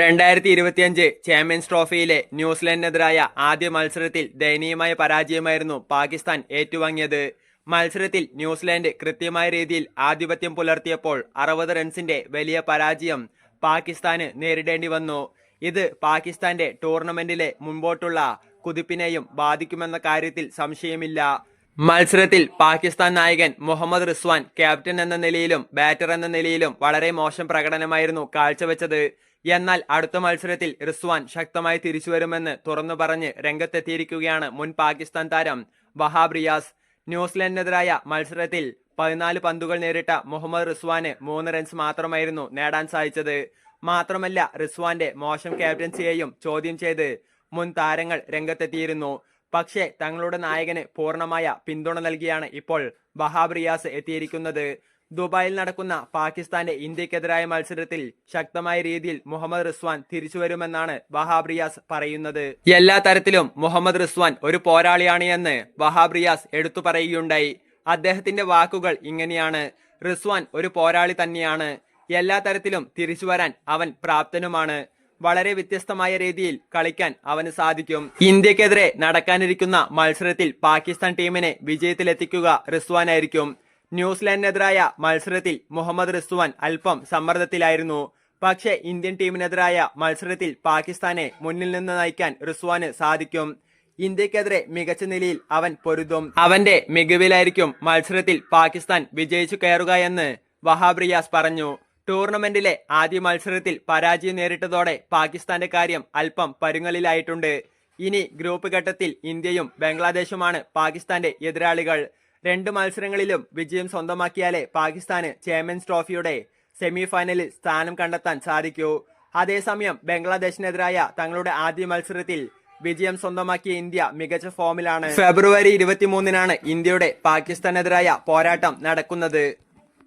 രണ്ടായിരത്തി ഇരുപത്തിയഞ്ച് ചാമ്പ്യൻസ് ട്രോഫിയിലെ ന്യൂസിലൻഡിനെതിരായ ആദ്യ മത്സരത്തിൽ ദയനീയമായ പരാജയമായിരുന്നു പാകിസ്ഥാൻ ഏറ്റുവാങ്ങിയത്. മത്സരത്തിൽ ന്യൂസിലാൻഡ് കൃത്യമായ രീതിയിൽ ആധിപത്യം പുലർത്തിയപ്പോൾ അറുപത് റൺസിന്റെ വലിയ പരാജയം പാകിസ്ഥാന് നേരിടേണ്ടി വന്നു. ഇത് പാകിസ്ഥാന്റെ ടൂർണമെന്റിലെ മുൻപോട്ടുള്ള കുതിപ്പിനെയും ബാധിക്കുമെന്ന കാര്യത്തിൽ സംശയമില്ല. മത്സരത്തിൽ പാകിസ്ഥാൻ നായകൻ മുഹമ്മദ് റിസ്വാൻ ക്യാപ്റ്റൻ എന്ന നിലയിലും ബാറ്റർ എന്ന നിലയിലും വളരെ മോശം പ്രകടനമായിരുന്നു കാഴ്ചവെച്ചത്. എന്നാൽ അടുത്ത മത്സരത്തിൽ റിസ്വാൻ ശക്തമായി തിരിച്ചുവരുമെന്ന് തുറന്നു പറഞ്ഞ് രംഗത്തെത്തിയിരിക്കുകയാണ് മുൻ പാകിസ്ഥാൻ താരം വഹാബ് റിയാസ്. ന്യൂസിലൻഡിനെതിരായ മത്സരത്തിൽ പതിനാല് പന്തുകൾ നേരിട്ട മുഹമ്മദ് റിസ്വാന് മൂന്ന് റൺസ് മാത്രമായിരുന്നു നേടാൻ സാധിച്ചത്. മാത്രമല്ല റിസ്വാന്റെ മോശം ക്യാപ്റ്റൻസിയെയും ചോദ്യം ചെയ്ത് മുൻ താരങ്ങൾ രംഗത്തെത്തിയിരുന്നു. പക്ഷേ തങ്ങളുടെ നായകന് പൂർണമായ പിന്തുണ നൽകിയാണ് ഇപ്പോൾ വഹാബ് റിയാസ് എത്തിയിരിക്കുന്നത്. ദുബായിൽ നടക്കുന്ന പാകിസ്ഥാന്റെ ഇന്ത്യക്കെതിരായ മത്സരത്തിൽ ശക്തമായ രീതിയിൽ മുഹമ്മദ് റിസ്വാൻ തിരിച്ചുവരുമെന്നാണ് വഹാബ് റിയാസ് പറയുന്നത്. എല്ലാ തരത്തിലും മുഹമ്മദ് റിസ്വാൻ ഒരു പോരാളിയാണ് എന്ന് വഹാബ് റിയാസ് എടുത്തു പറയുകയുണ്ടായി. അദ്ദേഹത്തിന്റെ വാക്കുകൾ ഇങ്ങനെയാണ്. റിസ്വാൻ ഒരു പോരാളി തന്നെയാണ്. എല്ലാ തരത്തിലും തിരിച്ചു വരാൻ അവൻ പ്രാപ്തനുമാണ്. വളരെ വ്യത്യസ്തമായ രീതിയിൽ കളിക്കാൻ അവന് സാധിക്കും. ഇന്ത്യക്കെതിരെ നടക്കാനിരിക്കുന്ന മത്സരത്തിൽ പാകിസ്ഥാൻ ടീമിനെ വിജയത്തിലെത്തിക്കുക റിസ്വാനായിരിക്കും ന്യൂസിലാൻഡിനെതിരായ മത്സരത്തിൽ മുഹമ്മദ് റിസ്വാൻ അല്പം സമ്മർദ്ദത്തിലായിരുന്നു. പക്ഷേ ഇന്ത്യൻ ടീമിനെതിരായ മത്സരത്തിൽ പാകിസ്ഥാനെ മുന്നിൽ നിന്ന് നയിക്കാൻ റിസ്വാന് സാധിക്കും. ഇന്ത്യക്കെതിരെ മികച്ച നിലയിൽ അവൻ പൊരുതും. അവന്റെ മികവിലായിരിക്കും മത്സരത്തിൽ പാകിസ്ഥാൻ വിജയിച്ചു കയറുക എന്ന് വഹാബ് റിയാസ് പറഞ്ഞു. ടൂർണമെന്റിലെ ആദ്യ മത്സരത്തിൽ പരാജയം നേരിട്ടതോടെ പാകിസ്ഥാന്റെ കാര്യം അല്പം പരുങ്ങലിലായിട്ടുണ്ട്. ഇനി ഗ്രൂപ്പ് ഘട്ടത്തിൽ ഇന്ത്യയും ബംഗ്ലാദേശുമാണ് പാകിസ്ഥാന്റെ എതിരാളികൾ. രണ്ട് മത്സരങ്ങളിലും വിജയം സ്വന്തമാക്കിയാലേ പാകിസ്ഥാന് ചാമ്പ്യൻസ് ട്രോഫിയുടെ സെമിഫൈനലിൽ സ്ഥാനം കണ്ടെത്താൻ സാധിക്കൂ. അതേസമയം ബംഗ്ലാദേശിനെതിരായ തങ്ങളുടെ ആദ്യ മത്സരത്തിൽ വിജയം സ്വന്തമാക്കിയ ഇന്ത്യ മികച്ച ഫോമിലാണ്. ഫെബ്രുവരി ഇരുപത്തിമൂന്നിനാണ് ഇന്ത്യയുടെ പാകിസ്ഥാനെതിരായ പോരാട്ടം നടക്കുന്നത്.